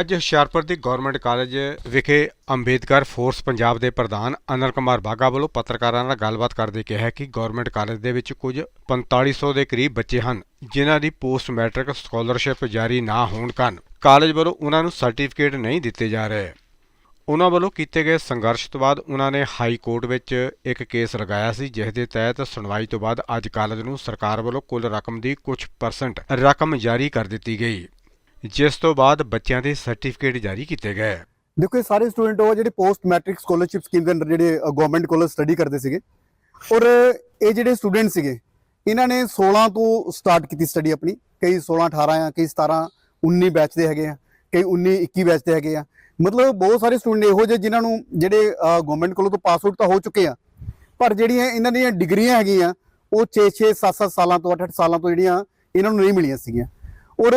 ਅੱਜ ਹੁਸ਼ਿਆਰਪੁਰ ਦੀ government college ਵਿਖੇ Ambedkar force Punjab ਦੇ ਪ੍ਰਧਾਨ ਅਨਲ ਕੁਮਾਰ ਬਾਗਾ ਵੱਲੋਂ ਪੱਤਰਕਾਰਾਂ ਨਾਲ ਗੱਲਬਾਤ ਕਰਦੇ ਕਿਹਾ ਕਿ ਗਵਰਨਮੈਂਟ ਕਾਲਜ ਦੇ ਵਿੱਚ ਕੁਝ 4500 ਦੇ ਕਰੀਬ ਬੱਚੇ ਹਨ, ਜਿਨ੍ਹਾਂ ਦੀ ਪੋਸਟ ਮੈਟ੍ਰਿਕ ਸਕਾਲਰਸ਼ਿਪ ਜਾਰੀ ਨਾ ਹੋਣ ਕਾਰਨ ਕਾਲਜ ਵੱਲੋਂ ਉਹਨਾਂ ਨੂੰ ਸਰਟੀਫਿਕੇਟ ਨਹੀਂ ਦਿੱਤੇ ਜਾ ਰਹੇ। ਉਹਨਾਂ ਵੱਲੋਂ ਕੀਤੇ ਗਏ ਸੰਘਰਸ਼ ਤੋਂ ਬਾਅਦ ਉਹਨਾਂ ਨੇ ਹਾਈ ਕੋਰਟ ਵਿੱਚ ਇੱਕ ਕੇਸ ਲਗਾਇਆ ਸੀ, ਜਿਸ ਦੇ ਤਹਿਤ ਸੁਣਵਾਈ ਤੋਂ ਬਾਅਦ ਅੱਜ ਕਾਲਜ ਨੂੰ ਸਰਕਾਰ ਵੱਲੋਂ ਕੁੱਲ ਰਕਮ ਦੀ ਕੁਝ ਪਰਸੈਂਟ ਰਕਮ ਜਾਰੀ ਕਰ ਦਿੱਤੀ ਗਈ। ਜਿਸ ਤੋਂ ਬਾਅਦ ਬੱਚਿਆਂ ਦੇ ਸਰਟੀਫਿਕੇਟ ਜਾਰੀ ਕੀਤੇ ਗਏ। ਦੇਖੋ ਇਹ ਸਾਰੇ ਸਟੂਡੈਂਟ ਉਹ ਜਿਹੜੇ ਪੋਸਟ ਮੈਟ੍ਰਿਕ ਸਕਾਲਰਸ਼ਿਪ ਸਕੀਮ ਦੇ ਅੰਦਰ ਜਿਹੜੇ ਗਵਰਨਮੈਂਟ ਕੋਲ ਸਟੱਡੀ ਕਰਦੇ ਸੀਗੇ। ਔਰ ਇਹ ਜਿਹੜੇ ਸਟੂਡੈਂਟ ਸੀਗੇ, ਇਹਨਾਂ ਨੇ 16 ਤੋਂ ਸਟਾਰਟ ਕੀਤੀ ਸਟੱਡੀ ਆਪਣੀ। ਕਈ 16 18 ਆ, ਕਈ 17 19 ਬੈਚ ਦੇ ਹੈਗੇ ਆ, ਕਈ 19 21 ਬੈਚ ਦੇ ਹੈਗੇ ਆ। ਮਤਲਬ ਬਹੁਤ ਸਾਰੇ ਸਟੂਡੈਂਟ ਇਹੋ ਜਿਹੇ ਜਿਨ੍ਹਾਂ ਨੂੰ ਜਿਹੜੇ ਗਵਰਨਮੈਂਟ ਕੋਲੋਂ ਤੋਂ ਪਾਸ ਆਊਟ ਤਾਂ ਹੋ ਚੁੱਕੇ ਆ, ਪਰ ਜਿਹੜੀਆਂ ਇਹਨਾਂ ਦੀਆਂ ਡਿਗਰੀਆਂ ਹੈਗੀਆਂ, ਉਹ 6 6 7 7 ਸਾਲਾਂ ਤੋਂ 8 8 ਸਾਲਾਂ ਤੋਂ ਜਿਹੜੀਆਂ, ਇਹਨਾਂ ਨੂੰ ਨਹੀਂ ਮਿਲੀਆਂ ਸੀਗੀਆਂ। ਔਰ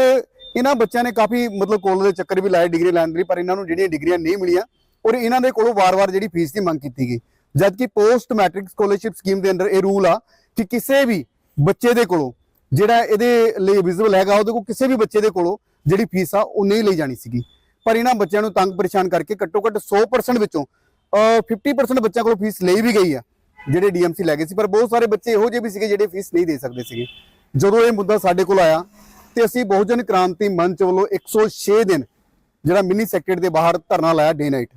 ਇਹਨਾਂ ਬੱਚਿਆਂ ਨੇ ਕਾਫੀ ਮਤਲਬ ਕੋਲ ਦੇ ਚੱਕਰ ਵੀ ਲਾਏ ਡਿਗਰੀ ਲੈਣ ਦੀ ਪਰ ਇਹਨਾਂ ਨੂੰ ਜਿਹੜੀਆਂ ਡਿਗਰੀਆਂ ਨਹੀਂ ਮਿਲੀਆਂ, ਔਰ ਇਹਨਾਂ ਦੇ ਕੋਲੋਂ ਵਾਰ-ਵਾਰ ਜਿਹੜੀ ਫੀਸ ਦੀ ਮੰਗ ਕੀਤੀ ਗਈ। ਜਦਕਿ ਪੋਸਟ ਮੈਟ੍ਰਿਕ ਸਕਾਲਰਸ਼ਿਪ ਸਕੀਮ ਦੇ ਅੰਦਰ ਇਹ ਰੂਲ ਆ ਕਿ ਕਿਸੇ ਵੀ ਬੱਚੇ ਦੇ ਕੋਲੋਂ ਜਿਹੜਾ ਇਹਦੇ ਲਈ ਵਿਜ਼ੀਬਲ ਹੈਗਾ, ਉਹਦੇ ਕੋਲ ਕਿਸੇ ਵੀ ਬੱਚੇ ਦੇ ਕੋਲੋਂ ਜਿਹੜੀ ਫੀਸ ਆ, ਉਹ ਨਹੀਂ ਲਈ ਜਾਣੀ ਸੀਗੀ। ਪਰ ਇਹਨਾਂ ਬੱਚਿਆਂ ਨੂੰ ਤੰਗ ਪਰੇਸ਼ਾਨ ਕਰਕੇ ਘੱਟੋ ਘੱਟ 100% ਵਿੱਚੋਂ, ਅਹ 50% ਬੱਚਿਆਂ ਕੋਲੋਂ ਫੀਸ ਲਈ ਵੀ ਗਈ ਆ, ਜਿਹੜੇ ਡੀਐਮਸੀ ਲੈ ਗਏ ਸੀ। ਪਰ ਬਹੁਤ ਸਾਰੇ ਬੱਚੇ ਇਹੋ ਜਿਹੇ ਵੀ ਸੀਗੇ ਜਿਹੜੇ ਫੀਸ ਨਹੀਂ ਦੇ ਸਕਦੇ ਸੀਗੇ। ਜਦੋਂ ਇਹ ਮੁੱਦਾ ਸਾਡੇ ਕੋਲ ਆਇਆ ਤੇ ਅਸੀਂ ਬਹੁਜਨ ਕ੍ਰਾਂਤੀ ਮੰਚ ਵੱਲੋਂ 106 ਦਿਨ ਜਿਹੜਾ ਮਿੰਨੀ ਸੈਕਟਰੀ ਦੇ ਬਾਹਰ ਧਰਨਾ ਲਾਇਆ ਡੇ ਨਾਈਟ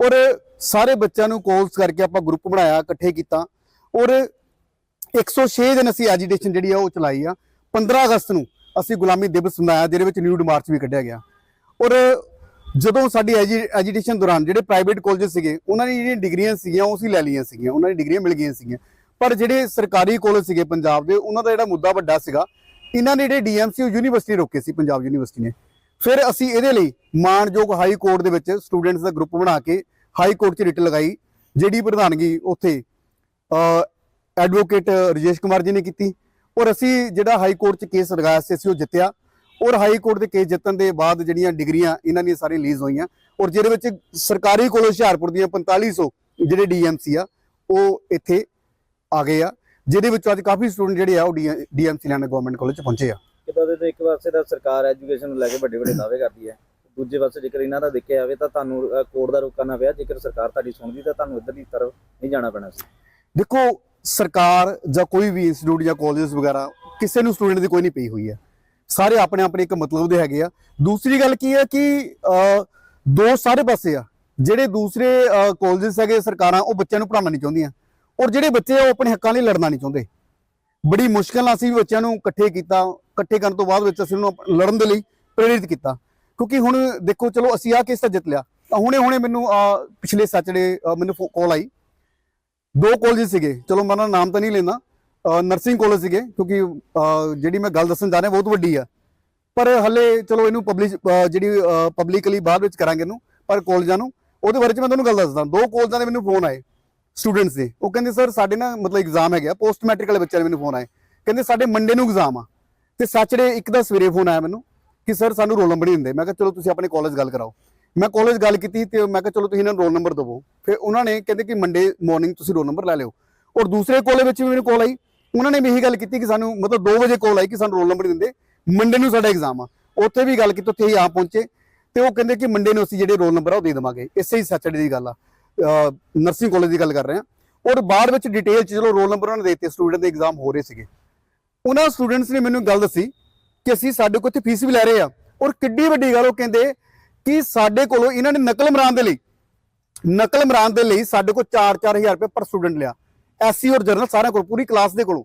ਔਰ ਸਾਰੇ ਬੱਚਿਆਂ ਨੂੰ ਕਾਲਸ ਕਰਕੇ ਆਪਾਂ ਗਰੁੱਪ ਬਣਾਇਆ, ਇਕੱਠੇ ਕੀਤਾ। ਔਰ 106 ਦਿਨ ਅਸੀਂ ਐਜੀਟੇਸ਼ਨ ਜਿਹੜੀ ਆ ਉਹ ਚਲਾਈ ਆ। 15 ਅਗਸਤ ਨੂੰ ਅਸੀਂ ਗੁਲਾਮੀ ਦਿਵਸ ਮਨਾਇਆ, ਜਿਹਦੇ ਵਿੱਚ ਨਿਊਡ ਮਾਰਚ ਵੀ ਕੱਢਿਆ ਗਿਆ। ਔਰ ਜਦੋਂ ਸਾਡੀ ਐਜੀਟੇਸ਼ਨ ਦੌਰਾਨ ਜਿਹੜੇ ਪ੍ਰਾਈਵੇਟ ਕਾਲਜ ਸੀਗੇ, ਉਹਨਾਂ ਦੀ ਜਿਹੜੀਆਂ ਡਿਗਰੀਆਂ ਸੀਗੀਆਂ, ਉਹ ਅਸੀਂ ਲੈ ਲਈਆਂ ਸੀਗੀਆਂ। ਉਹਨਾਂ ਦੀ ਡਿਗਰੀਆਂ ਮਿਲ ਗਈਆਂ ਸੀਗੀਆਂ। ਪਰ ਜਿਹੜੇ ਸਰਕਾਰੀ ਕਾਲਜ ਸੀਗੇ ਪੰਜਾਬ ਦੇ, ਉਹਨਾਂ ਦਾ ਜਿਹੜਾ ਮੁੱਦਾ ਵੱਡਾ ਸੀਗਾ ਇਹਨਾਂ ਨੇ ਜਿਹੜੇ ਡੀਐਮਸੀ ਯੂਨੀਵਰਸਿਟੀ ਰੋਕੇ ਸੀ, ਪੰਜਾਬ ਯੂਨੀਵਰਸਿਟੀ ਨੇ। ਫਿਰ ਅਸੀਂ ਇਹਦੇ ਲਈ ਮਾਨਯੋਗ ਹਾਈ ਕੋਰਟ ਦੇ ਵਿੱਚ ਸਟੂਡੈਂਟਸ ਦਾ ਗਰੁੱਪ ਬਣਾ ਕੇ ਹਾਈ ਕੋਰਟ 'ਚ ਰਿਟ ਲਗਾਈ, ਜਿਹੜੀ ਪ੍ਰਧਾਨਗੀ ਉੱਥੇ ਐਡਵੋਕੇਟ ਰਜੇਸ਼ ਕੁਮਾਰ ਜੀ ਨੇ ਕੀਤੀ। ਔਰ ਅਸੀਂ ਜਿਹੜਾ ਹਾਈ ਕੋਰਟ 'ਚ ਕੇਸ ਲਗਾਇਆ ਸੀ, ਅਸੀਂ ਉਹ ਜਿੱਤਿਆ। ਔਰ ਹਾਈ ਕੋਰਟ ਦੇ ਕੇਸ ਜਿੱਤਣ ਦੇ ਬਾਅਦ ਜਿਹੜੀਆਂ ਡਿਗਰੀਆਂ ਇਹਨਾਂ ਦੀਆਂ ਸਾਰੀਆਂ ਰਿਲੀਜ਼ ਹੋਈਆਂ। ਔਰ ਜਿਹਦੇ ਵਿੱਚ ਸਰਕਾਰੀ ਕਾਲਜ ਹੁਸ਼ਿਆਰਪੁਰ ਦੀਆਂ 4500 ਜਿਹੜੇ ਡੀਐਮਸੀ ਆ, ਉਹ ਇੱਥੇ ਆ ਗਏ ਆ। ਜਿਹਦੇ ਵਿੱਚੋਂ ਅੱਜ ਕਾਫੀ ਸਟੂਡੈਂਟ ਜਿਹੜੇ ਆ ਉਹ ਡੀਐਮਸੀ ਲੈਣ ਗਵਰਨਮੈਂਟ ਕਾਲਜ ਚ ਪਹੁੰਚੇ ਆ। ਕਿਦਾਂ ਦੇ ਤਾਂ ਇੱਕ ਪਾਸੇ ਦਾ ਸਰਕਾਰ ਐਜੂਕੇਸ਼ਨ ਨੂੰ ਲੈ ਕੇ ਵੱਡੇ ਵੱਡੇ ਦਾਅਵੇ ਕਰਦੀ ਹੈ। ਦੂਜੇ ਪਾਸੇ ਜੇਕਰ ਇਹਨਾਂ ਦਾ ਦੇਖਿਆ ਜਾਵੇ ਤਾਂ ਤੁਹਾਨੂੰ ਕੋਰਟ ਦਾ ਰੁਕ ਕਰਨਾ ਪਿਆ। ਜੇਕਰ ਸਰਕਾਰ ਤੁਹਾਡੀ ਸੁਣਦੀ ਤਾਂ ਤੁਹਾਨੂੰ ਇੱਧਰ ਦੀ ਤਰਫ ਨਹੀਂ ਜਾਣਾ ਪੈਣਾ ਸੀ। ਦੇਖੋ ਸਰਕਾਰ ਜਾਂ ਕੋਈ ਵੀ ਇੰਸਟੀਚਿਊਟ ਜਾਂ ਕਾਲਜਸ ਵਗੈਰਾ ਕਿਸੇ ਨੂੰ ਸਟੂਡੈਂਟ ਦੀ ਕੋਈ ਨਹੀਂ ਪਈ ਹੋਈ ਹੈ। ਸਾਰੇ ਆਪਣੇ ਆਪਣੇ ਇੱਕ ਮਤਲਬ ਦੇ ਹੈਗੇ ਆ। ਦੂਸਰੀ ਗੱਲ ਕੀ ਹੈ ਕਿ ਦੋ ਸਾਰੇ ਪਾਸੇ ਆ। ਜਿਹੜੇ ਦੂਸਰੇ ਕਾਲਜਸ ਹੈਗੇ ਸਰਕਾਰਾਂ ਉਹ ਬੱਚਿਆਂ ਨੂੰ ਪੜ੍ਹਾਉਣਾ ਨਹੀਂ ਚਾਹੁੰਦੀਆਂ। ਔਰ ਜਿਹੜੇ ਬੱਚੇ ਆ, ਉਹ ਆਪਣੇ ਹੱਕਾਂ ਲਈ ਲੜਨਾ ਨਹੀਂ ਚਾਹੁੰਦੇ। ਬੜੀ ਮੁਸ਼ਕਲ ਨਾਲ ਅਸੀਂ ਵੀ ਬੱਚਿਆਂ ਨੂੰ ਇਕੱਠੇ ਕੀਤਾ, ਇਕੱਠੇ ਕਰਨ ਤੋਂ ਬਾਅਦ ਵਿੱਚ ਅਸੀਂ ਉਹਨੂੰ ਲੜਨ ਦੇ ਲਈ ਪ੍ਰੇਰਿਤ ਕੀਤਾ। ਕਿਉਂਕਿ ਹੁਣ ਦੇਖੋ, ਚਲੋ ਅਸੀਂ ਆ ਕੇਸ ਤਾਂ ਜਿੱਤ ਲਿਆ। ਤਾਂ ਹੁਣੇ ਹੁਣੇ ਮੈਨੂੰ ਪਿਛਲੇ ਸੈਚਰਡੇ ਮੈਨੂੰ ਕਾਲ ਆਈ। ਦੋ ਕਾਲਜ ਸੀਗੇ। ਚਲੋ ਮੈਂ ਉਹਨਾਂ ਦਾ ਨਾਮ ਤਾਂ ਨਹੀਂ ਲੈਂਦਾ। ਨਰਸਿੰਗ ਕਾਲਜ ਸੀਗੇ, ਕਿਉਂਕਿ ਜਿਹੜੀ ਮੈਂ ਗੱਲ ਦੱਸਣ ਜਾ ਰਿਹਾ, ਬਹੁਤ ਵੱਡੀ ਆ। ਪਰ ਹੱਲੇ ਚਲੋ ਇਹਨੂੰ ਪਬਲਿਸ਼ ਜਿਹੜੀ ਪਬਲਿਕਲੀ ਬਾਅਦ ਵਿੱਚ ਕਰਾਂਗੇ ਇਹਨੂੰ, ਪਰ ਕਾਲਜਾਂ ਨੂੰ, ਉਹਦੇ ਬਾਰੇ ਚ ਮੈਂ ਤੁਹਾਨੂੰ ਗੱਲ ਦੱਸਦਾ। ਦੋ ਕਾਲਜਾਂ ਦੇ ਮੈਨੂੰ ਫੋਨ ਆਏ। ਸਟੂਡੈਂਟਸ ਦੇ ਉਹ ਕਹਿੰਦੇ ਸਰ ਸਾਡੇ ਨਾ ਮਤਲਬ ਐਗਜ਼ਾਮ ਹੈਗਾ ਪੋਸਟ ਮੈਟ੍ਰਿਕ ਵਾਲੇ ਬੱਚਿਆਂ ਦੇ ਮੈਨੂੰ ਫੋਨ ਆਏ ਕਹਿੰਦੇ, ਸਾਡੇ ਮੰਡੇ ਨੂੰ ਐਗਜ਼ਾਮ ਆ। ਤੇ ਸੈਚਰਡੇ ਇੱਕ ਦਾ ਸਵੇਰੇ ਫੋਨ ਆਇਆ ਮੈਨੂੰ ਕਿ ਸਰ ਸਾਨੂੰ ਰੋਲ ਨੰਬਰ ਨਹੀਂ ਦਿੰਦੇ। ਮੈਂ ਕਿਹਾ, ਚਲੋ, ਤੁਸੀਂ ਆਪਣੇ ਕਾਲਜ ਗੱਲ ਕਰਾਓ। ਮੈਂ ਕਾਲਜ ਗੱਲ ਕੀਤੀ ਤੇ ਮੈਂ ਕਿਹਾ, ਚਲੋ, ਤੁਸੀਂ ਇਹਨਾਂ ਨੂੰ ਰੋਲ ਨੰਬਰ ਦਿਵੋ। ਫਿਰ ਉਹਨਾਂ ਨੇ ਕਹਿੰਦੇ ਕਿ ਮੰਡੇ ਮਾਰਨਿੰਗ ਤੁਸੀਂ ਰੋਲ ਨੰਬਰ ਲੈ ਲਿਓ। ਔਰ ਦੂਸਰੇ ਕਾਲਜ ਵਿੱਚ ਵੀ ਮੈਨੂੰ ਕਾਲ ਆਈ। ਉਹਨਾਂ ਨੇ ਵੀ ਇਹੀ ਗੱਲ ਕੀਤੀ ਕਿ ਸਾਨੂੰ ਮਤਲਬ 2 ਵਜੇ ਕਾਲ ਆਈ ਕਿ ਸਾਨੂੰ ਰੋਲ ਨੰਬਰ ਦਿੰਦੇ। ਮੰਡੇ ਨੂੰ ਸਾਡਾ ਐਗਜ਼ਾਮ ਆ। ਉੱਥੇ ਵੀ ਗੱਲ ਕੀਤੀ, ਉੱਥੇ ਹੀ ਆ ਪਹੁੰਚੇ। ਤੇ ਉਹ ਕਹਿੰਦੇ ਕਿ ਮੰਡੇ ਨੂੰ ਅਸੀਂ ਜਿਹੜੇ ਰੋਲ ਨੰਬਰ ਆ, ਉਹ ਦੇ ਦੇਵਾਂਗੇ। ਇਸੇ ਹੀ ਸੈਚਰਡੇ ਦੀ ਗੱਲ ਆ। ਨਰਸਿੰਗ ਕਾਲਜ ਦੀ ਗੱਲ ਕਰ ਰਹੇ ਹਾਂ। ਔਰ ਬਾਅਦ ਵਿੱਚ ਡਿਟੇਲ ਚ ਚਲੋ ਰੋਲ ਨੰਬਰ ਉਹਨਾਂ ਨੇ ਦੇ ਦਿੱਤੇ ਸਟੂਡੈਂਟ ਦੇ ਐਗਜ਼ਾਮ ਹੋ ਰਹੇ ਸੀਗੇ। ਉਹਨਾਂ ਸਟੂਡੈਂਟਸ ਨੇ ਮੈਨੂੰ ਗੱਲ ਦੱਸੀ ਕਿ ਅਸੀਂ ਸਾਡੇ ਕੋਲ ਇੱਥੇ ਫੀਸ ਵੀ ਲੈ ਰਹੇ ਆ ਔਰ ਕਿੱਡੀ ਵੱਡੀ ਗੱਲ ਉਹ ਕਹਿੰਦੇ ਕਿ ਸਾਡੇ ਕੋਲੋਂ ਇਹਨਾਂ ਨੇ ਨਕਲ ਮਰਾਨ ਦੇ ਲਈ ਨਕਲ ਮਰਾਨ ਦੇ ਲਈ ਸਾਡੇ ਕੋਲ 4-4000 ਰੁਪਏ ਪਰ ਸਟੂਡੈਂਟ ਲਿਆ। ਐਸਸੀ ਔਰ ਜਰਨਲ ਸਾਰਿਆਂ ਕੋਲ ਪੂਰੀ ਕਲਾਸ ਦੇ ਕੋਲੋਂ।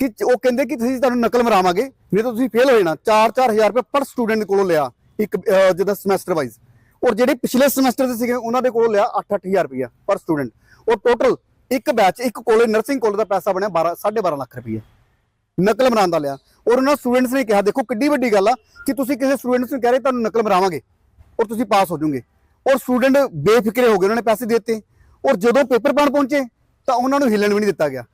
ਕਿ ਉਹ ਕਹਿੰਦੇ ਕਿ ਤੁਸੀਂ ਤੁਹਾਨੂੰ ਨਕਲ ਮਰਾਵਾਂਗੇ ਨਹੀਂ ਤਾਂ ਤੁਸੀਂ ਫੇਲ ਹੋ ਜਾਣਾ। 4-4000 ਰੁਪਏ ਪਰ ਸਟੂਡੈਂਟ ਕੋਲੋਂ ਲਿਆ ਇੱਕ ਅਹ, ਜਿਹਦਾ ਸਮੈਸਟਰ ਵਾਈਜ਼ ਔਰ ਜਿਹੜੇ ਪਿਛਲੇ ਸਮੈਸਟਰ ਦੇ ਸੀਗੇ, ਉਹਨਾਂ ਦੇ ਕੋਲੋਂ ਲਿਆ 8-8000 ਰੁਪਇਆ ਪਰ ਸਟੂਡੈਂਟ। ਔਰ ਟੋਟਲ ਇੱਕ ਬੈਚ ਇੱਕ ਕਾਲਜ ਨਰਸਿੰਗ ਕਾਲਜ ਦਾ ਪੈਸਾ ਬਣਿਆ 12 12.5 ਲੱਖ ਰੁਪਇਆ ਨਕਲ ਮਰਾਉਣ ਦਾ ਲਿਆ। ਔਰ ਉਹਨਾਂ ਸਟੂਡੈਂਟਸ ਨੇ ਕਿਹਾ, ਦੇਖੋ ਕਿੱਡੀ ਵੱਡੀ ਗੱਲ ਆ ਕਿ ਤੁਸੀਂ ਕਿਸੇ ਸਟੂਡੈਂਟਸ ਨੂੰ ਕਹਿ ਰਹੇ, ਤੁਹਾਨੂੰ ਨਕਲ ਮਰਾਵਾਂਗੇ ਔਰ ਤੁਸੀਂ ਪਾਸ ਹੋ ਜਾਓਗੇ। ਔਰ ਸਟੂਡੈਂਟ ਬੇਫਿਕਰੇ ਹੋ ਗਏ, ਉਹਨਾਂ ਨੇ ਪੈਸੇ ਦੇ ਦਿੱਤੇ। ਔਰ ਜਦੋਂ ਪੇਪਰ ਪਾਣ ਪਹੁੰਚੇ, ਤਾਂ ਉਹਨਾਂ ਨੂੰ ਹਿੱਲਣ ਵੀ ਨਹੀਂ ਦਿੱਤਾ ਗਿਆ।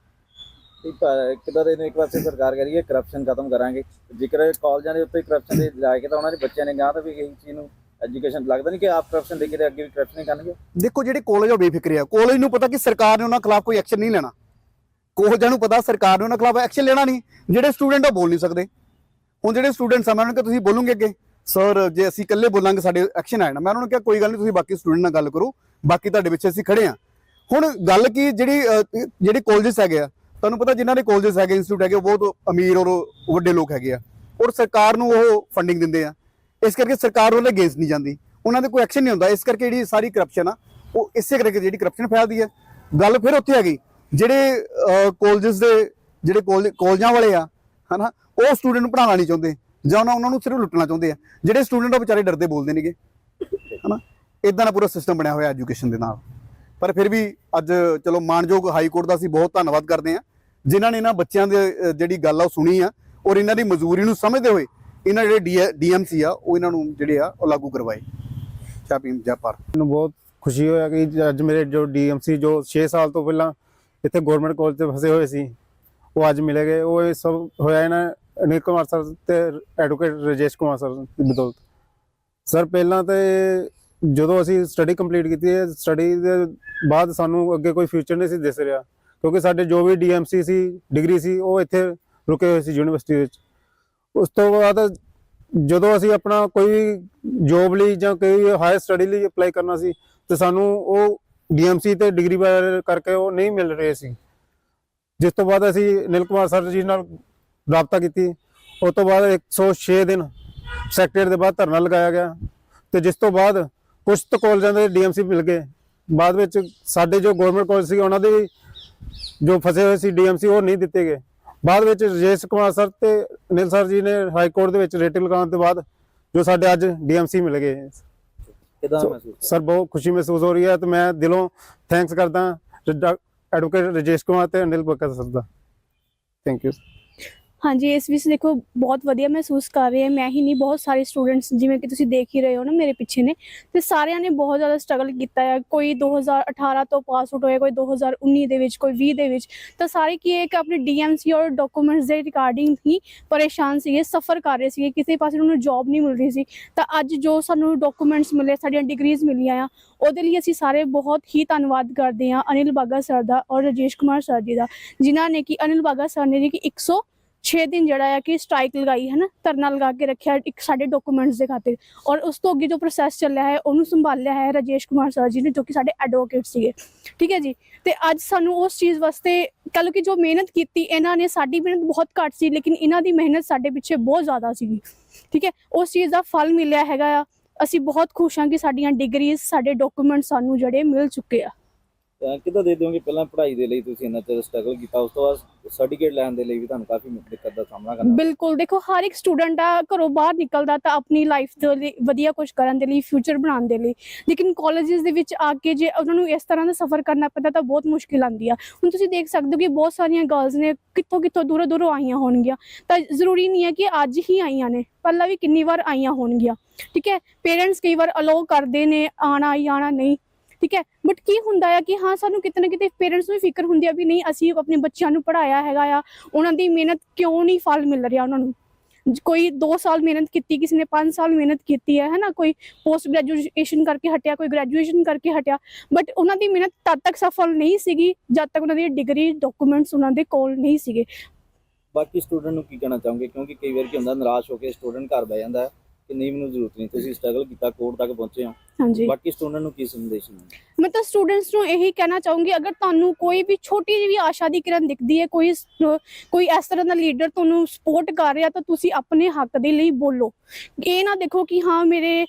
ਕਿਦਾਂ ਦੇ ਇੱਕ ਪਾਸੇ ਸਰਕਾਰ ਕਹ ਰਹੀ ਹੈ ਕਰਪਸ਼ਨ ਖਤਮ ਕਰਾਂਗੇ। ਜੇਕਰ ਕਾਲਜਾਂ ਦੇ ਉੱਤੇ ਕਰਪਸ਼ਨ ਦੇ ਜਾ ਤਾਂ ਉਹਨਾਂ ਦੇ ਬੱਚਿਆਂ ਨੇ ਗਾਂ ਤਾਂ ਵੀ ਇਹ ਚੀਜ਼ ਨੂੰ ਐਜੂਕੇਸ਼ਨ ਲੱਗਦਾ ਨਹੀਂ ਕਿ ਆਪ ਕਰਪਸ਼ਨ ਦੇ ਕੇ ਅੱਗੇ ਵੀ ਕਰਪਸ਼ਨ ਹੀ ਕਰਨਗੇ? ਦੇਖੋ, ਜਿਹੜੇ ਕਾਲਜ ਆ ਉਹ ਬੇਫਿਕਰੇ ਆ। ਕਾਲਜ ਨੂੰ ਪਤਾ ਕਿ ਸਰਕਾਰ ਨੇ ਉਹਨਾਂ ਖਿਲਾਫ ਕੋਈ ਐਕਸ਼ਨ ਨਹੀਂ ਲੈਣਾ। ਕਾਲਜਾਂ ਨੂੰ ਪਤਾ ਸਰਕਾਰ ਨੇ ਉਹਨਾਂ ਖਿਲਾਫ ਐਕਸ਼ਨ ਲੈਣਾ ਨਹੀਂ। ਜਿਹੜੇ ਸਟੂਡੈਂਟ ਉਹ ਬੋਲ ਨਹੀਂ ਸਕਦੇ। ਹੁਣ ਜਿਹੜੇ ਸਟੂਡੈਂਟਸ ਆ ਮੈਂ ਉਹਨਾਂ ਨੂੰ ਕਿ ਤੁਸੀਂ ਬੋਲੋਗੇ ਅੱਗੇ? ਸਰ ਜੇ ਅਸੀਂ ਇਕੱਲੇ ਬੋਲਾਂਗੇ, ਸਾਡੇ ਐਕਸ਼ਨ ਆ ਜਾਣਾ। ਮੈਂ ਉਹਨਾਂ ਨੂੰ ਕਿਹਾ, ਕੋਈ ਗੱਲ ਨਹੀਂ, ਤੁਸੀਂ ਬਾਕੀ ਸਟੂਡੈਂਟ ਨਾਲ ਗੱਲ ਕਰੋ। ਬਾਕੀ ਤੁਹਾਡੇ ਵਿੱਚ ਅਸੀਂ ਖੜੇ ਆ। ਹੁਣ ਗੱਲ ਕੀ, ਜਿਹੜੀ ਜਿਹੜੇ ਕਾਲਜਸ ਹੈਗੇ ਆ, ਤੁਹਾਨੂੰ ਪਤਾ ਜਿਨ੍ਹਾਂ ਦੇ ਕਾਲਜਸ ਹੈਗੇ ਇੰਸਟੀਚਿਊਟ ਹੈਗੇ, ਉਹ ਬਹੁਤ ਅਮੀਰ ਔਰ ਵੱਡੇ ਲੋਕ ਹੈਗੇ ਆ। ਔਰ ਸਰਕਾਰ ਨੂੰ ਉਹ ਫੰਡਿੰਗ ਦਿੰਦੇ ਆ। ਇਸ ਕਰਕੇ ਸਰਕਾਰ ਉਹਦੇ ਅਗੇਂਸਟ ਨਹੀਂ ਜਾਂਦੀ। ਉਹਨਾਂ ਦੇ ਕੋਈ ਐਕਸ਼ਨ ਨਹੀਂ ਹੁੰਦਾ। ਇਸ ਕਰਕੇ ਜਿਹੜੀ ਸਾਰੀ ਕਰਪਸ਼ਨ ਆ, ਉਹ ਇਸੇ ਕਰਕੇ ਜਿਹੜੀ ਕਰਪਸ਼ਨ ਫੈਲਦੀ ਹੈ ਗੱਲ ਫਿਰ ਉੱਥੇ ਹੈਗੀ ਜਿਹੜੇ ਕਾਲਜਸ ਦੇ ਜਿਹੜੇ ਕਾਲਜ- ਕਾਲਜਾਂ ਵਾਲੇ ਆ, ਹਨਾ, ਉਹ ਸਟੂਡੈਂਟ ਨੂੰ ਪੜ੍ਹਾਉਣਾ ਨਹੀਂ ਚਾਹੁੰਦੇ। ਜਾਂ ਉਹਨਾਂ ਉਹਨਾਂ ਨੂੰ ਸਿਰਫ ਲੁੱਟਣਾ ਚਾਹੁੰਦੇ ਆ। ਜਿਹੜੇ ਸਟੂਡੈਂਟ ਉਹ ਵਿਚਾਰੇ ਡਰਦੇ ਬੋਲਦੇ ਨੇਗੇ। ਹਨਾ ਇਦਾਂ ਦਾ ਪੂਰਾ ਸਿਸਟਮ ਬਣਿਆ ਹੋਇਆ ਐਜੂਕੇਸ਼ਨ ਦੇ ਨਾਲ। ਪਰ ਫਿਰ ਵੀ ਅੱਜ, ਚਲੋ, ਮਾਨਯੋਗ ਹਾਈ ਕੋਰਟ ਦਾ ਅਸੀਂ ਬਹੁਤ ਧੰਨਵਾਦ ਕਰਦੇ ਹਾਂ। ਜਿਨ੍ਹਾਂ ਨੇ ਇਹਨਾਂ ਬੱਚਿਆਂ ਦੇ ਜਿਹੜੀ ਗੱਲ ਆ ਉਹ ਸੁਣੀ ਆ। ਔਰ ਇਹਨਾਂ ਦੀ ਮਜ਼ਦੂਰੀ ਨੂੰ ਸਮਝਦੇ ਹੋਏ ਇਹਨਾਂ ਜਿਹੜੇ ਡੀਐਮਸੀ ਆ, ਉਹ ਇਹਨਾਂ ਨੂੰ ਜਿਹੜੇ ਆ, ਉਹ ਲਾਗੂ ਕਰਵਾਏ। ਚਾਪੀਮ ਜਾਪਾਰ ਮੈਨੂੰ ਬਹੁਤ ਖੁਸ਼ੀ ਹੋਇਆ ਕਿ ਅੱਜ ਮੇਰੇ ਜੋ ਡੀਐਮਸੀ ਜੋ 6 ਸਾਲ ਤੋਂ ਪਹਿਲਾਂ ਇੱਥੇ ਗਵਰਨਮੈਂਟ ਕਾਲਜ ਤੇ ਫਸੇ ਹੋਏ ਸੀ, ਉਹ ਅੱਜ ਮਿਲੇ ਗਏ। ਉਹ ਇਹ ਸਭ ਹੋਇਆ ਇਹਨਾਂ ਅਨਿਲ ਕੁਮਾਰ ਸਰ ਤੇ ਐਡਵੋਕੇਟ ਰਜੇਸ਼ ਕੁਮਾਰ ਸਰ ਦੀ ਬਦੌਲਤ। ਸਰ, ਪਹਿਲਾਂ ਤੇ ਜਦੋਂ ਅਸੀਂ ਸਟੱਡੀ ਕੰਪਲੀਟ ਕੀਤੀ ਹੈ, ਸਟੱਡੀ ਦੇ ਬਾਅਦ ਸਾਨੂੰ ਅੱਗੇ ਕੋਈ ਫਿਊਚਰ ਨਹੀਂ ਸੀ ਦਿਸ ਰਿਹਾ, ਕਿਉਂਕਿ ਸਾਡੇ ਜੋ ਵੀ ਡੀਐਮਸੀ ਸੀ, ਡਿਗਰੀ ਸੀ, ਉਹ ਇੱਥੇ ਰੁਕੇ ਹੋਏ ਸੀ ਯੂਨੀਵਰਸਿਟੀ ਵਿੱਚ। ਉਸ ਤੋਂ ਬਾਅਦ ਜਦੋਂ ਅਸੀਂ ਆਪਣਾ ਕੋਈ ਜੋਬ ਲਈ ਜਾਂ ਕੋਈ ਹਾਇਰ ਸਟੱਡੀ ਲਈ ਅਪਲਾਈ ਕਰਨਾ ਸੀ, ਤੇ ਸਾਨੂੰ ਉਹ ਡੀਐਮਸੀ ਤੇ ਡਿਗਰੀ ਕਰਕੇ ਉਹ ਨਹੀਂ ਮਿਲ ਰਹੇ ਸੀ। ਜਿਸ ਤੋਂ ਬਾਅਦ ਅਸੀਂ ਨਿਲ ਕੁਮਾਰ ਸਰ ਜੀ ਨਾਲ ਰਾਬਤਾ ਕੀਤੀ। ਉਸ ਤੋਂ ਬਾਅਦ 106 ਦਿਨ ਸੈਕਟਰੀ ਦੇ ਬਾਅਦ ਧਰਨਾ ਲਗਾਇਆ ਗਿਆ। ਤੇ ਜਿਸ ਤੋਂ ਬਾਅਦ ਕੁਝ ਤੋਂ ਕਾਲਜਾਂ ਦੇ ਡੀਐਮਸੀ ਮਿਲ ਗਏ। ਬਾਅਦ ਵਿੱਚ ਸਾਡੇ ਜੋ ਗਵਰਨਮੈਂਟ ਕਾਲਜ ਸੀ ਉਹਨਾਂ ਦੇ ਵੀ ਜੋ ਫਸੇ ਹੋਏ ਸੀ ਡੀਐਮਸੀ ਉਹ ਨਹੀਂ ਦਿੱਤੇ ਗਏ। ਬਾਅਦ ਵਿੱਚ ਰਜੇਸ਼ ਕੁਮਾਰ ਸਰ ਤੇ ਅਨਿਲ ਸਰ ਜੀ ਨੇ ਹਾਈ ਕੋਰਟ ਦੇ ਵਿੱਚ ਰੇਟ ਲਗਾਉਣ ਤੋਂ ਬਾਅਦ ਜੋ ਸਾਡੇ ਅੱਜ ਡੀਐਮਸੀ ਮਿਲ ਗਏ। ਕਿਦਾਂ ਮਹਿਸੂਸ ਸਰ ਬਹੁਤ ਖੁਸ਼ੀ ਮਹਿਸੂਸ ਹੋ ਰਹੀ ਹੈ ਤੇ ਮੈਂ ਦਿਲੋਂ ਥੈਂਕਸ ਕਰਦਾ ਐਡਵੋਕੇਟ ਰਜੇਸ਼ ਕੁਮਾਰ ਤੇ ਅਨਿਲ ਬੱਕਰ ਸਰ ਦਾ। ਥੈਂਕ ਯੂ ਹਾਂਜੀ, ਇਸ ਵਿੱਚ ਦੇਖੋ ਬਹੁਤ ਵਧੀਆ ਮਹਿਸੂਸ ਕਰ ਰਹੇ ਹਾਂ ਮੈਂ ਹੀ ਨਹੀਂ, ਬਹੁਤ ਸਾਰੇ ਸਟੂਡੈਂਟਸ ਜਿਵੇਂ ਕਿ ਤੁਸੀਂ ਦੇਖ ਹੀ ਰਹੇ ਹੋ ਨਾ ਮੇਰੇ ਪਿੱਛੇ ਨੇ। ਤੇ ਸਾਰਿਆਂ ਨੇ ਬਹੁਤ ਜ਼ਿਆਦਾ ਸਟਰਗਲ ਕੀਤਾ ਹੈ ਕੋਈ 2018 ਤੋਂ ਪਾਸ ਆਊਟ ਹੋਇਆ, ਕੋਈ 2019 ਦੇ ਵਿੱਚ, ਕੋਈ 20 ਦੇ ਵਿੱਚ। ਤਾਂ ਸਾਰੇ ਕੀ ਹੈ ਕਿ ਆਪਣੇ ਡੀਐਮਸੀ ਔਰ ਡਾਕੂਮੈਂਟਸ ਦੇ ਰਿਗਾਰਡਿੰਗ ਹੀ ਪਰੇਸ਼ਾਨ ਸੀਗੇ ਸਫਰ ਕਰ ਰਹੇ ਸੀਗੇ। ਕਿਸੇ ਪਾਸੇ ਉਹਨਾਂ ਨੂੰ ਜੌਬ ਨਹੀਂ ਮਿਲ ਰਹੀ ਸੀ। ਤਾਂ ਅੱਜ ਜੋ ਸਾਨੂੰ ਡਾਕੂਮੈਂਟਸ ਮਿਲੇ, ਸਾਡੀਆਂ ਡਿਗਰੀਜ਼ ਮਿਲੀਆਂ ਆ, ਉਹਦੇ ਲਈ ਅਸੀਂ ਸਾਰੇ ਬਹੁਤ ਹੀ ਧੰਨਵਾਦ ਕਰਦੇ ਹਾਂ ਅਨਿਲ ਬਾਗਾ ਸਰ ਦਾ ਔਰ ਰਜੇਸ਼ ਕੁਮਾਰ ਸਰ ਜੀ ਦਾ, ਜਿਨ੍ਹਾਂ ਨੇ ਕਿ ਅਨਿਲ ਬਾਗਾ ਸਰ ਨੇ ਜੀ ਕਿ 100 6 ਦਿਨ ਜਿਹੜਾ ਆ ਕਿ ਸਟ੍ਰਾਈਕ ਲਗਾਈ ਹੈ ਨਾ, ਧਰਨਾ ਲਗਾ ਕੇ ਰੱਖਿਆ ਇੱਕ ਸਾਡੇ ਡਾਕੂਮੈਂਟਸ ਦੇ ਖਾਤੇ। ਔਰ ਉਸ ਤੋਂ ਅੱਗੇ ਜੋ ਪ੍ਰੋਸੈਸ ਚੱਲਿਆ ਹੈ, ਉਹਨੂੰ ਸੰਭਾਲਿਆ ਹੈ ਰਾਜੇਸ਼ ਕੁਮਾਰ ਸਰ ਜੀ ਨੇ, ਜੋ ਕਿ ਸਾਡੇ ਐਡਵੋਕੇਟ ਸੀਗੇ। ਠੀਕ ਹੈ ਜੀ? ਤੇ ਅੱਜ ਸਾਨੂੰ ਉਸ ਚੀਜ਼ ਵਾਸਤੇ ਕੱਲ ਕਿ ਜੋ ਮਿਹਨਤ ਕੀਤੀ, ਇਹਨਾਂ ਨੇ ਸਾਡੀ ਮਿਹਨਤ ਬਹੁਤ ਘੱਟ ਸੀ, ਲੇਕਿਨ ਇਹਨਾਂ ਦੀ ਮਿਹਨਤ ਸਾਡੇ ਪਿੱਛੇ ਬਹੁਤ ਜ਼ਿਆਦਾ ਸੀਗੀ। ਠੀਕ ਹੈ? ਉਸ ਚੀਜ਼ ਦਾ ਫਲ ਮਿਲਿਆ ਹੈਗਾ ਆ। ਅਸੀਂ ਬਹੁਤ ਖੁਸ਼ ਹਾਂ ਕਿ ਸਾਡੀਆਂ ਡਿਗਰੀਜ਼ ਸਾਡੇ ਡਾਕੂਮੈਂਟ ਸਾਨੂੰ ਜਿਹੜੇ ਮਿਲ ਚੁੱਕੇ ਆ। ਤਾਂ ਕਿੱਦਾਂ ਦੇ ਦਿਓਗੇ ਪਹਿਲਾਂ ਪੜ੍ਹਾਈ ਦੇ ਲਈ ਤੁਸੀਂ ਇੰਨਾ ਚਿਰ ਸਟਰਗਲ ਕੀਤਾ? ਉਸ ਤੋਂ ਬਾਅਦ ਸਰਟੀਫਿਕੇਟ ਲੈਣ ਦੇ ਲਈ ਵੀ ਤੁਹਾਨੂੰ ਕਾਫੀ ਦਿੱਕਤ ਦਾ ਸਾਹਮਣਾ ਕਰਨਾ ਬਿਲਕੁਲ, ਦੇਖੋ ਹਰ ਇੱਕ ਸਟੂਡੈਂਟ ਆ ਘਰੋਂ ਬਾਹਰ ਨਿਕਲਦਾ ਤਾਂ ਆਪਣੀ ਲਾਈਫ ਦੇ ਲਈ ਵਧੀਆ ਕੁਝ ਕਰਨ ਦੇ ਲਈ ਫਿਊਚਰ ਬਣਾਉਣ ਦੇ ਲਈ। ਲੇਕਿਨ ਕਾਲਜਸ ਦੇ ਵਿੱਚ ਆ ਕੇ ਜੇ ਉਹਨਾਂ ਨੂੰ ਇਸ ਤਰ੍ਹਾਂ ਦਾ ਸਫ਼ਰ ਕਰਨਾ ਪੈਂਦਾ ਤਾਂ ਬਹੁਤ ਮੁਸ਼ਕਿਲ ਆਉਂਦੀ ਆ। ਹੁਣ ਤੁਸੀਂ ਦੇਖ ਸਕਦੇ ਹੋ ਕਿ ਬਹੁਤ ਸਾਰੀਆਂ ਗਰਲਸ ਨੇ ਕਿੱਥੋਂ ਕਿੱਥੋਂ ਦੂਰੋਂ ਦੂਰੋਂ ਆਈਆਂ ਹੋਣਗੀਆਂ। ਤਾਂ ਜ਼ਰੂਰੀ ਨਹੀਂ ਹੈ ਕਿ ਅੱਜ ਹੀ ਆਈਆਂ ਨੇ, ਪਹਿਲਾਂ ਵੀ ਕਿੰਨੀ ਵਾਰ ਆਈਆਂ ਹੋਣਗੀਆਂ। ਠੀਕ ਹੈ ਪੇਰੈਂਟਸ ਕਈ ਵਾਰ ਅਲੋ ਕਰਦੇ ਨੇ ਆਣਾ ਹੀ ਆਣਾ ਨਹੀਂ। ਠੀਕ ਹੈ? ਬਟ ਕੀ ਹੁੰਦਾ ਆ ਕਿ ਹਾਂ, ਸਾਨੂੰ ਕਿਤੇ ਨਾ ਕਿਤੇ ਪੇਰੈਂਟਸ ਨੂੰ ਫਿਕਰ ਹੁੰਦੀ ਆ ਵੀ ਨਹੀਂ, ਅਸੀਂ ਆਪਣੇ ਬੱਚਿਆਂ ਨੂੰ ਪੜਾਇਆ ਹੈਗਾ ਆ, ਉਹਨਾਂ ਦੀ ਮਿਹਨਤ ਕਿਉਂ ਨਹੀਂ ਫਲ ਮਿਲ ਰਿਹਾ ਉਹਨਾਂ ਨੂੰ? ਕੋਈ 2 ਸਾਲ ਮਿਹਨਤ ਕੀਤੀ, ਕਿਸੇ ਨੇ 5 ਸਾਲ ਮਿਹਨਤ ਕੀਤੀ ਹੈ, ਹੈਨਾ? ਕੋਈ ਪੋਸਟ ਗ੍ਰੈਜੂਏਸ਼ਨ ਕਰਕੇ ਹਟਿਆ, ਕੋਈ ਗ੍ਰੈਜੂਏਸ਼ਨ ਕਰਕੇ ਹਟਿਆ ਬਟ ਉਹਨਾਂ ਦੀ ਮਿਹਨਤ ਤਦ ਤੱਕ ਸਫਲ ਨਹੀਂ ਸੀਗੀ, ਜਦ ਤੱਕ ਉਹਨਾਂ ਦੀ ਡਿਗਰੀ ਡਾਕੂਮੈਂਟਸ ਉਹਨਾਂ ਦੇ ਕੋਲ ਨਹੀਂ ਸੀਗੇ। ਬਾਕੀ ਸਟੂਡੈਂਟ ਨੂੰ ਕੀ ਕਹਿਣਾ ਚਾਹੋਗੇ? ਕਿਉਂਕਿ ਕਈ ਵਾਰ ਕੀ ਹੁੰਦਾ, ਨਿਰਾਸ਼ ਹੋ ਕੇ ਸਟੂਡੈਂਟ ਘਰ ਬਹਿ ਜਾਂਦਾ ਹੈ। ਕਿ ਨਹੀਂ ਮੈਨੂੰ ਜ਼ਰੂਰਤ ਨਹੀਂ। ਤੁਸੀਂ ਸਟਰਗਲ ਕੀਤਾ ਕੋਰਟ ਤੱਕ ਪਹੁੰਚੇ ਹੋ। ਹਾਂਜੀ। ਬਾਕੀ ਸਟੂਡੈਂਟ ਨੂੰ ਕੀ ਸੰਦੇਸ਼ ਹੈ ਮੈਂ ਤਾਂ ਸਟੂਡੈਂਟਸ ਨੂੰ ਇਹੀ ਕਹਿਣਾ ਚਾਹੂੰਗੀ ਅਗਰ ਤੁਹਾਨੂੰ ਕੋਈ ਵੀ ਛੋਟੀ ਜਿਹੀ ਵੀ ਆਸ਼ਾ ਦੀ ਕਿਰਨ ਦਿਖਦੀ ਹੈ ਕੋਈ ਕੋਈ ਇਸ ਤਰ੍ਹਾਂ ਦਾ ਲੀਡਰ ਤੁਹਾਨੂੰ ਸਪੋਰਟ ਕਰ ਰਿਹਾ ਤਾਂ ਤੁਸੀਂ ਆਪਣੇ ਹੱਕ ਦੇ ਲਈ ਬੋਲੋ। ਇਹ ਨਾ ਦੇਖੋ ਕਿ ਹਾਂ ਮੇਰੇ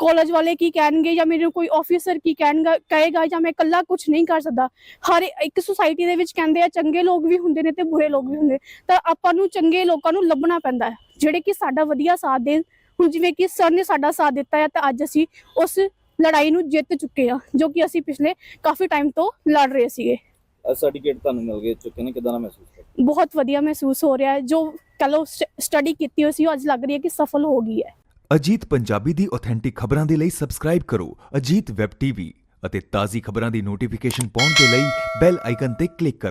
ਕਾਲਜ ਵਾਲੇ ਕੀ ਕਹਿਣਗੇ ਜਾਂ ਮੇਰੇ ਕੋਈ ਆਫੀਸਰ ਕੀ ਕਹਿਣਗਾ ਕਹੇਗਾ ਜਾਂ ਮੈਂ ਇਕੱਲਾ ਕੁਝ ਨਹੀਂ ਕਰ ਸਕਦਾ। ਹਰ ਇੱਕ ਸੁਸਾਇਟੀ ਦੇ ਵਿੱਚ ਕਹਿੰਦੇ ਆ ਚੰਗੇ ਲੋਕ ਵੀ ਹੁੰਦੇ ਨੇ ਤੇ ਬੁਰੇ ਲੋਕ ਵੀ ਹੁੰਦੇ ਤਾਂ ਆਪਾਂ ਨੂੰ ਚੰਗੇ ਲੋਕਾਂ ਨੂੰ ਲੱਭਣਾ ਪੈਂਦਾ ਹੈ ਜਿਹੜੇ ਕਿ ਸਾਡਾ ਵਧੀਆ ਸਾਥ ਦੇਣ ਹੁਣ ਜਿਵੇਂ ਕਿ ਸਰ ਨੇ ਸਾਡਾ ਸਾਥ ਦਿੱਤਾ ਹੈ ਤਾਂ ਅੱਜ ਅਸੀਂ ਉਸ ਲੜਾਈ ਨੂੰ ਜਿੱਤ ਚੁੱਕੇ ਆ ਜੋ ਕਿ ਅਸੀਂ ਪਿਛਲੇ ਕਾਫੀ ਟਾਈਮ ਤੋਂ ਲੜ ਰਹੇ ਸੀਗੇ। ਸਰਟੀਫਿਕੇਟ ਤੁਹਾਨੂੰ ਮਿਲ ਗਏ ਚੁੱਕੇ ਨੇ ਕਿਦਾਂ ਦਾ ਮਹਿਸੂਸ ਕਰਦੇ ਬਹੁਤ ਵਧੀਆ ਮਹਿਸੂਸ ਹੋ ਰਿਹਾ ਹੈ ਜੋ ਕਹ ਲਓ ਸਟੱਡੀ ਕੀਤੀ ਹੋਈ ਸੀ ਉਹ ਅੱਜ ਲੱਗ ਰਹੀ ਹੈ ਕਿ ਸਫਲ ਹੋ ਗਈ ਹੈ। ਅਜੀਤ ਪੰਜਾਬੀ ਦੀ ਆਥੈਂਟਿਕ ਖਬਰਾਂ ਦੇ ਲਈ ਸਬਸਕ੍ਰਾਈਬ ਕਰੋ ਅਜੀਤ ਵੈਬ ਟੀਵੀ ਅਤੇ ਤਾਜ਼ੀ ਖਬਰਾਂ ਦੀ ਨੋਟੀਫਿਕੇਸ਼ਨ ਪਾਉਣ ਦੇ ਲਈ ਬੈਲ ਆਈਕਨ ਤੇ ਕਲਿੱਕ ਕਰੋ।